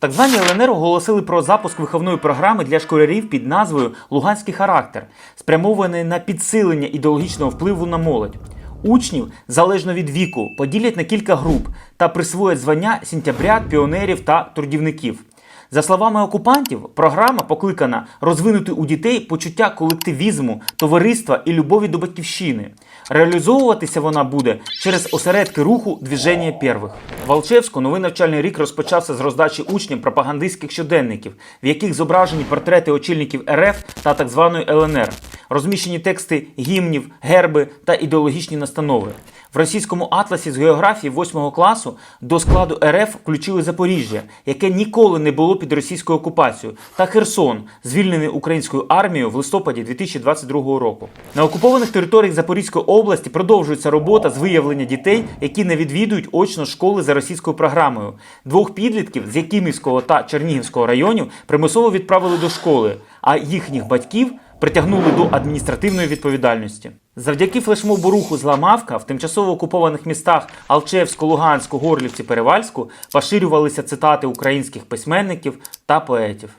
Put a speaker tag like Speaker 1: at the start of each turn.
Speaker 1: Так звані ЛНР оголосили про запуск виховної програми для школярів під назвою Луганський характер, спрямований на підсилення ідеологічного впливу на молодь. Учнів залежно від віку поділять на кілька груп та присвоять звання сентябрят, піонерів та трудівників. За словами окупантів, програма покликана розвинути у дітей почуття колективізму, товариства і любові до батьківщини. Реалізовуватися вона буде через осередки руху движення первих. В Алчевську новий навчальний рік розпочався з роздачі учням пропагандистських щоденників, в яких зображені портрети очільників РФ та так званої ЛНР, розміщені тексти гімнів, герби та ідеологічні настанови. В російському атласі з географії 8 класу до складу РФ включили Запоріжжя, яке ніколи не було під російською окупацією, та Херсон, звільнений українською армією в листопаді 2022 року. На окупованих територіях Запорізької області продовжується робота з виявлення дітей, які не відвідують очно школи за російською програмою. Двох підлітків з Якимівського та Чернігівського районів примусово відправили до школи, а їхніх батьків притягнули до адміністративної відповідальності. Завдяки флешмобу руху Зламавка в тимчасово окупованих містах Алчевську, Луганську, Горлівці, Перевальську поширювалися цитати українських письменників та поетів.